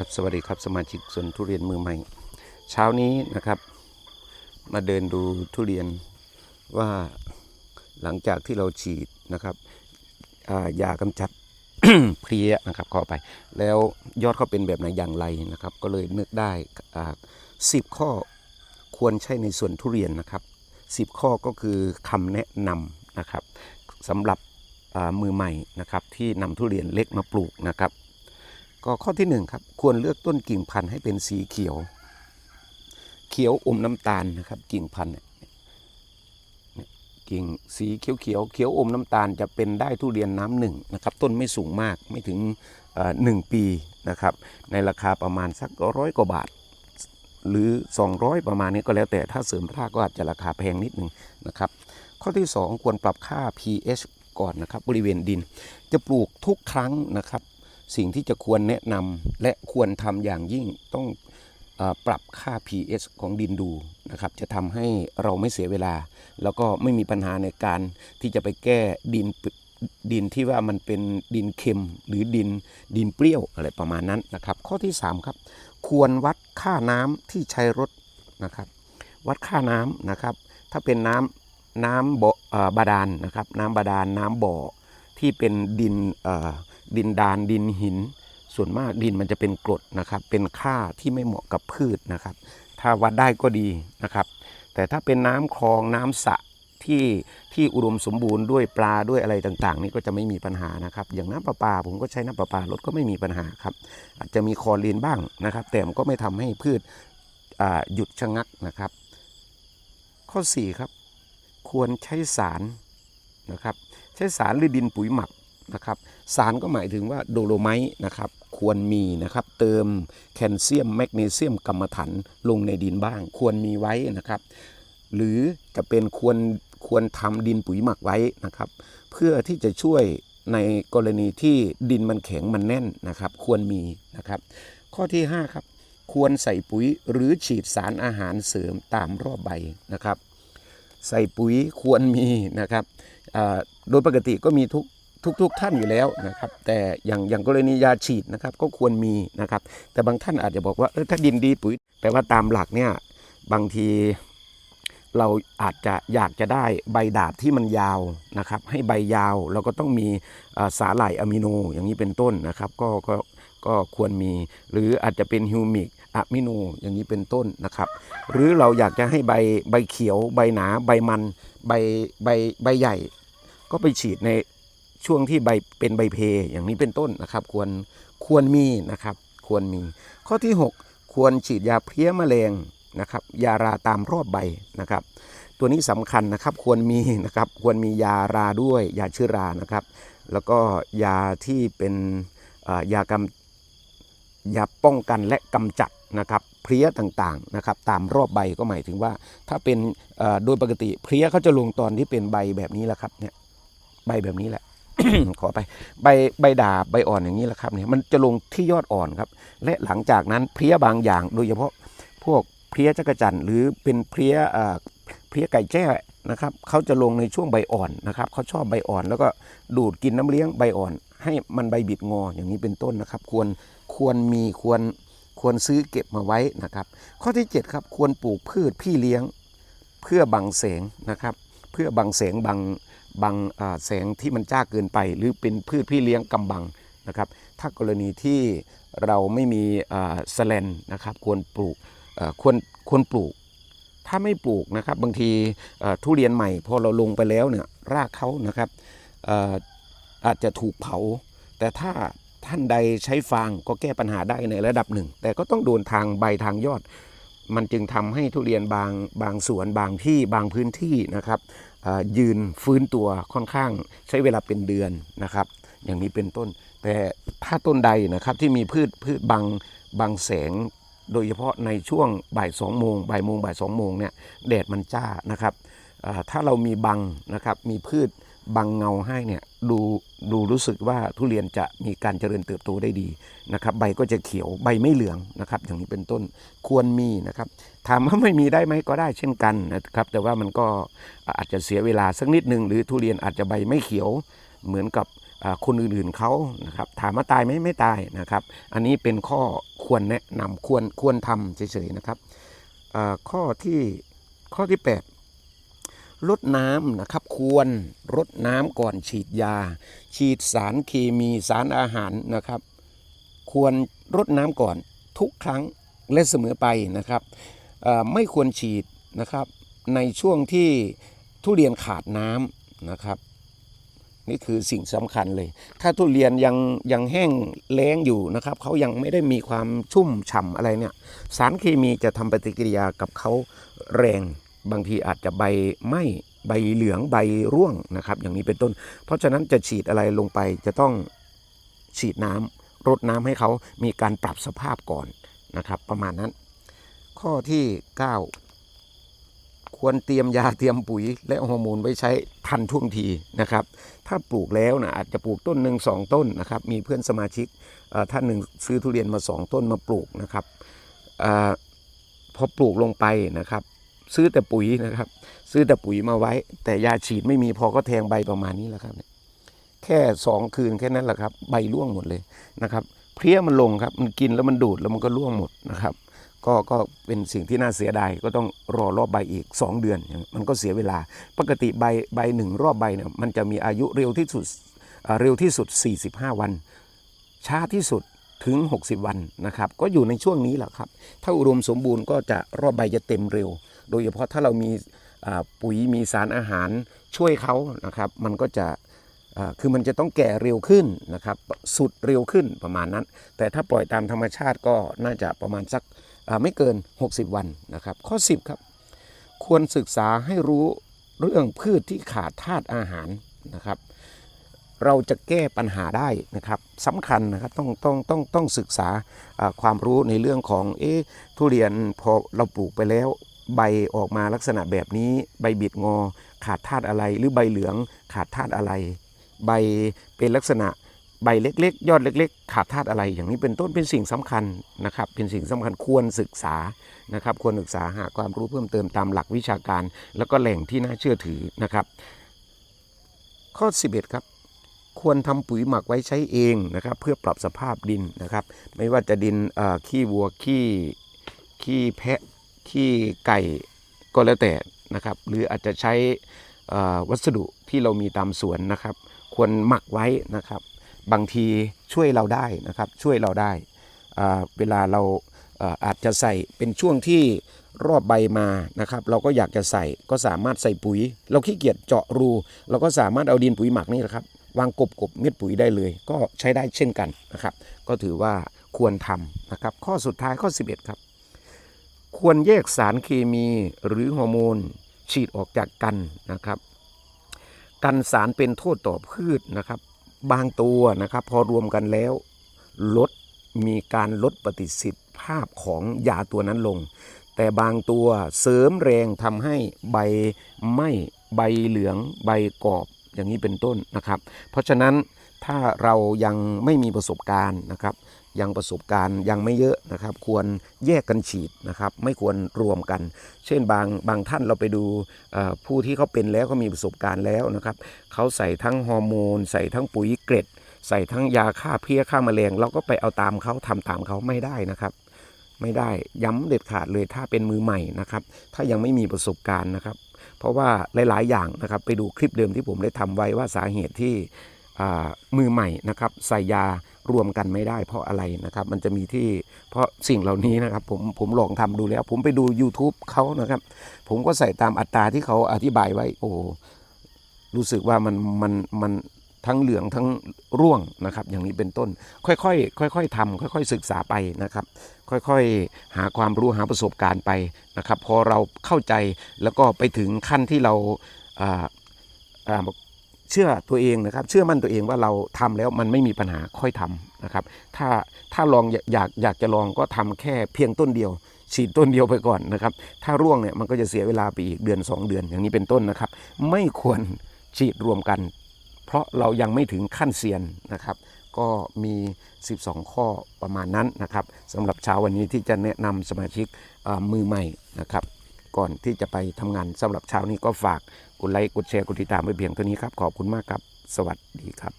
ครับสวัสดีครับสมาชิกสวนทุเรียนมือใหม่ เช้านี้นะครับ มาเดินดูทุเรียนว่าหลังจากที่เราฉีดนะครับายากำจัดเพลี้ยนะครับเข้าไป แล้วยอดเขาเป็นแบบไหนอย่างไรนะครับ ก็เลยนึกได้สิบข้อควรใช้ในส่วนทุเรียนนะครับสิบข้อก็คือคำแนะนำนะครับสำหรับมือใหม่นะครับที่นำทุเรียนเล็กมาปลูกนะครับ ก็ข้อที่หนึ่งครับ ควรเลือกต้นกิ่งพันธุ์ให้เป็นสีเขียว เขียวอมน้ำตาลนะครับ กิ่งพันธุ์เนี่ยกิ่งสีเขียวเขียวเขียวอมน้ำตาลจะเป็นได้ทุเรียนน้ำหนึ่งนะครับ ต้นไม่สูงมากไม่ถึงหนึ่งปีนะครับ ในราคาประมาณสักร้อยกว่าบาท หรือ 200 ประมาณนี้ก็แล้วแต่ถ้าเสริมรากก็อาจจะราคาแพงนิดหนึ่งนะครับ ข้อที่ 2 ควรปรับค่า pH ก่อนนะครับบริเวณดิน จะปลูกทุกครั้งนะครับ สิ่งที่จะควรแนะนำและควรทำอย่างยิ่งต้องอปรับค่า pH ของดินดูนะครับ จะทำให้เราไม่เสียเวลา แล้วก็ไม่มีปัญหาในการที่จะไปแก้ดินดินที่ว่ามันเป็นดินเค็มหรือดินดินเปรี้ยวอะไรประมาณนั้นนะครับ ข้อที่ 3 ครับ ควรวัดค่าน้ำที่ใช้รถนะครับ วัดค่าน้ำนะครับ ถ้าเป็นน้ำน้ำบ่อเออบาดาลนะครับ น้ำบาดาลน้ำบ่อที่เป็นดินเออ ดินดานดินหิน ส่วนมากดินมันจะเป็นกรดนะครับ เป็นค่าที่ไม่เหมาะกับพืชนะครับ ถ้าวัดได้ก็ดีนะครับ แต่ถ้าเป็นน้ำคลองน้ำสระที่ที่อุดมสมบูรณ์ด้วยปลาด้วยอะไรต่างๆ นี่ก็จะไม่มีปัญหานะครับ อย่างน้ำประปาผมก็ใช้น้ำประปารถก็ไม่มีปัญหาครับ อาจจะมีคลอรีนบ้างนะครับ แต่มันก็ไม่ทำให้พืชหยุดชะงักนะครับ ข้อ 4 ครับ ควรใช้สารนะครับ ใช้สารหรือดินปุ๋ยหมัก นะครับสารก็หมายถึงว่าโดโลไมต์นะครับควรมีนะครับเติมแคลเซียมแมกนีเซียมกรรมฐานลงในดินบ้าง ควรมีไว้นะครับ หรือจะเป็นควรควรทำดินปุ๋ยหมักไว้นะครับ เพื่อที่จะช่วยในกรณีที่ดินมันแข็งมันแน่นนะครับ ควรมีนะครับ ข้อที่ 5 ครับ ควรใส่ปุ๋ยหรือฉีดสารอาหารเสริมตามรอบใบนะครับ ใส่ปุ๋ยควรมีนะครับโดยปกติก็มีทุก ทุกทุกท่านอยู่แล้วนะครับ แต่อย่างอย่างกรณียาฉีดนะครับ ก็ควรมีนะครับ แต่บางท่านอาจจะบอกว่าเออถ้าดินดีปุ๋ย แต่ว่าตามหลักเนี่ยบางทีเราอาจจะอยากจะได้ใบดาบที่มันยาวนะครับ ให้ใบยาวเราก็ต้องมีสาหร่ายอะมิโนอย่างนี้เป็นต้นนะครับ ก็ก็ก็ควรมี หรืออาจจะเป็นฮิวมิกอะมิโนอย่างนี้เป็นต้นนะครับ หรือเราอยากจะให้ใบใบเขียว ใบหนา ใบมัน ใบใบใบใหญ่ ก็ไปฉีดใน ช่วงที่ใบเป็นใบเพอย่างนี้เป็นต้นนะครับ ควรควรมีนะครับ ควรมี ข้อที่ 6 ควรฉีดยาเพลี้ยแมลงนะครับ ยาราตามรอบใบนะครับ ตัวนี้สำคัญนะครับควรมีนะครับควรมียาราด้วย ยาเชื้อรานะครับ แล้วก็ยาที่เป็นยากำยาป้องกันและกำจัดนะครับเพลี้ยต่างๆนะครับตามรอบใบก็หมายถึงว่า ถ้าเป็นโดยปกติเพลี้ยเขาจะลงตอนที่เป็นใบแบบนี้แหละครับเนี่ยใบแบบนี้แหละ ขอไปใบใบดาบใบอ่อนอย่างนี้แหละครับเนี่ยมันจะลงที่ยอดอ่อนครับ และหลังจากนั้นเพลี้ยบางอย่าง โดยเฉพาะพวกเพลี้ยจักจั่นหรือเป็นเพลี้ยเพลี้ยไก่แจ้นะครับเขาจะลงในช่วงใบอ่อนนะครับเขาชอบใบอ่อน แล้วก็ดูดกินน้ำเลี้ยงใบอ่อน ให้มันใบบิดงออย่างนี้เป็นต้นนะครับ ควรควรมีควรควรซื้อเก็บมาไว้นะครับ ข้อที่ 7 ครับ ควรปลูกพืชพี่เลี้ยง เพื่อบังแสงนะครับ เพื่อบังแสงบัง บังแสงที่มันจ้าเกินไป หรือเป็นพืชพี่เลี้ยงกำบังนะครับถ้ากรณีที่เราไม่มีสแลนนะครับควรปลูกควรควรปลูก ถ้าไม่ปลูกนะครับบางทีทุเรียนใหม่พอเราลงไปแล้วเนี่ยรากเขานะครับเอ่อาจจะถูกเผา แต่ถ้าท่านใดใช้ฟางก็แก้ปัญหาได้ในระดับหนึ่ง แต่ก็ต้องโดนทางใบทางยอด มันจึงทำให้ทุเรียนบางบางสวนบางที่บางพื้นที่นะครับ ยืนฟื้นตัวค่อนข้างใช้เวลาเป็นเดือนนะครับ อย่างนี้เป็นต้น แต่ถ้าต้นใดนะครับที่มีพืชพืชบางบางแสงโดยเฉพาะในช่วงบ่ายสองโมงบ่ายโมงบ่ายสองโมงเนี่ยแดดมันจ้านะครับถ้าเรามีบังนะครับมีพืช บังเงาให้เนี่ยดูดูรู้สึกว่าทุเรียนจะมีการเจริญเติบโตได้ดีนะครับ ใบก็จะเขียวใบไม่เหลืองนะครับ อย่างนี้เป็นต้นควรมีนะครับถามว่าไม่มีได้ไหมก็ได้เช่นกันนะครับ แต่ว่ามันก็อาจจะเสียเวลาสักนิดหนึ่งหรือทุเรียนอาจจะใบไม่เขียวเหมือนกับคนอื่นๆเขานะครับถามว่าตายไหมไม่ตายนะครับ อันนี้เป็นข้อควรแนะนำควรควรทำเฉยๆนะครับข้อที่ข้อที่ 8 ลดน้ำนะครับควรรดน้ำก่อนฉีดยา ฉีดสารเคมีสารอาหารนะครับ ควรรดน้ำก่อนทุกครั้งและเสมอไปนะครับไม่ควรฉีดนะครับในช่วงที่ทุเรียนขาดน้ำนะครับนี่คือสิ่งสำคัญเลย ถ้าทุเรียนยังยังแห้งแล้งอยู่นะครับเขายังไม่ได้มีความชุ่มฉ่ำอะไรเนี่ย สารเคมีจะทำปฏิกิริยากับเขาแรง บางทีอาจจะใบไหม้ใบเหลืองใบร่วงนะครับ อย่างนี้เป็นต้น เพราะฉะนั้นจะฉีดอะไรลงไปจะต้องฉีดน้ำรดน้ำให้เขามีการปรับสภาพก่อนนะครับ ประมาณนั้น ข้อที่ 9 ควรเตรียมยาเตรียมปุ๋ย และฮอร์โมนไว้ใช้ทันท่วงทีนะครับ ถ้าปลูกแล้วนะอาจจะปลูกต้นหนึ่งสองต้นนะครับ มีเพื่อนสมาชิกท่านหนึ่งซื้อทุเรียนมาสองต้นมาปลูกนะครับอพอปลูกลงไปนะครับ ซื้อแต่ปุ๋ยนะครับ ซื้อแต่ปุ๋ยมาไว้ แต่ยาฉีดไม่มีพอก็แทงใบประมาณนี้แหละครับเนี่ยแค่สองคืนแค่นั้นแหละครับ ใบร่วงหมดเลยนะครับ เพลี้ยมันลงครับมันกินแล้วมันดูดแล้วมันก็ร่วงหมดนะครับ ก็ก็เป็นสิ่งที่น่าเสียดายก็ต้องรอรอบใบอีก 2 เดือน มันก็เสียเวลา ปกติใบใบหนึ่งรอบใบเนี่ยมันจะมีอายุเร็วที่สุดเร็วที่สุด 45 วัน ช้าที่สุดถึง 60 วันนะครับ ก็อยู่ในช่วงนี้แหละครับ ถ้าอุดมสมบูรณ์ก็จะรอบใบจะเต็มเร็ว โดยเฉพาะถ้าเรามีปุ๋ยมีสารอาหารช่วยเขานะครับ มันก็จะคือมันจะต้องแก่เร็วขึ้นนะครับสุดเร็วขึ้นประมาณนั้น แต่ถ้าปล่อยตามธรรมชาติก็น่าจะประมาณสักไม่เกิน 60 วันนะครับ ข้อ 10 ครับ ควรศึกษาให้รู้เรื่องพืชที่ขาดธาตุอาหารนะครับ เราจะแก้ปัญหาได้นะครับสำคัญนะครับต้องต้องต้องต้องศึกษาอ่าความรู้ในเรื่องของเอ๊ะทุเรียนพอเราปลูกไปแล้ว ใบออกมาลักษณะแบบนี้ ใบบิดงอ ขาดธาตุอะไร หรือใบเหลืองขาดธาตุอะไร ใบเป็นลักษณะใบเล็กๆ ยอดเล็ก ๆ ขาดธาตุอะไร อย่างนี้เป็นต้นเป็นสิ่งสำคัญนะครับ เป็นสิ่งสำคัญควรศึกษานะครับ ควรศึกษาหาความรู้เพิ่มเติมตามหลักวิชาการ แล้วก็แหล่งที่น่าเชื่อถือนะครับ ข้อ 11 ครับ ควรทำปุ๋ยหมักไว้ใช้เองนะครับ เพื่อปรับสภาพดินนะครับ ไม่ว่าจะดินขี้วัวขี้ขี้แพะ ขี้ไก่ก็แล้วแต่นะครับ หรืออาจจะใช้วัสดุที่เรามีตามสวนนะครับ ควรหมักไว้นะครับ บางทีช่วยเราได้นะครับ ช่วยเราได้ เวลาเราอาจจะใส่เป็นช่วงที่รอบใบมานะครับ เราก็อยากจะใส่ก็สามารถใส่ปุ๋ย เราขี้เกียจเจาะรู เราก็สามารถเอาดินปุ๋ยหมักนี่แหละครับ วางกบกบเม็ดปุ๋ยได้เลย ก็ใช้ได้เช่นกันนะครับ ก็ถือว่าควรทำนะครับ ข้อสุดท้ายข้อ 11 ครับ ควรแยกสารเคมีหรือฮอร์โมน ฉีดออกจากกันนะครับ กันสารเป็นโทษต่อพืชนะครับ บางตัวนะครับ พอรวมกันแล้ว ลดมีการลดปฏิสิทธิภาพของยาตัวนั้นลง แต่บางตัวเสริมแรงทำให้ใบไหม้ใบเหลืองใบกรอบอย่างนี้เป็นต้นนะครับ เพราะฉะนั้นถ้าเรายังไม่มีประสบการณ์นะครับ ยังประสบการณ์ยังไม่เยอะนะครับ ควรแยกกันฉีดนะครับ ไม่ควรรวมกัน เช่นบางบางท่านเราไปดูผู้ที่เขาเป็นแล้วเขามีประสบการณ์แล้วนะครับเขาใส่ทั้งฮอร์โมน ใส่ทั้งปุ๋ยเกร็ด ใส่ทั้งยาฆ่าเพลี้ยฆ่าแมลงเราก็ไปเอาตามเขาทำตามเขาไม่ได้นะครับไม่ได้ย้ำเด็ดขาดเลยถ้าเป็นมือใหม่นะครับ ถ้ายังไม่มีประสบการณ์นะครับ เพราะว่าหลาย ๆ อย่างนะครับ ไปดูคลิปเดิมที่ผมได้ทำไว้ว่าสาเหตุที่มือใหม่นะครับใส่ยา รวมกันไม่ได้เพราะอะไรนะครับ มันจะมีที่เพราะสิ่งเหล่านี้นะครับ ผมผมลองทำดูแล้ว ผมไปดู YouTube เขานะครับ ผมก็ใส่ตามอัตราที่เขาอธิบายไว้ โอ้รู้สึกว่ามันมันมันทั้งเหลืองทั้งร่วงนะครับ อย่างนี้เป็นต้น ค่อยๆค่อยๆทำค่อย ๆ ศึกษาไปนะครับ ค่อยๆหาความรู้หาประสบการณ์ไปนะครับ พอเราเข้าใจแล้วก็ไปถึงขั้นที่เราอ่าอ่า เชื่อตัวเองนะครับ เชื่อมั่นตัวเองว่าเราทำแล้วมันไม่มีปัญหาค่อยทำนะครับ ถ้าถ้าลองอยากอยากจะลองก็ทำแค่เพียงต้นเดียว ฉีดต้นเดียวไปก่อนนะครับ ถ้าร่วงเนี่ยมันก็จะเสียเวลาไปอีกเดือน 2 เดือนอย่างนี้เป็นต้นนะครับ ไม่ควรฉีดรวมกัน เพราะเรายังไม่ถึงขั้นเซียนนะครับ ก็มี 12 ข้อประมาณนั้นนะครับสำหรับเช้าวันนี้ที่จะแนะนำสมาชิกมือใหม่นะครับ ก่อนที่จะไปทำงานสำหรับเช้านี้ก็ฝากกดไลค์กดแชร์กดติดตามไว้เพียงเท่านี้ครับ ขอบคุณมากครับ สวัสดีครับ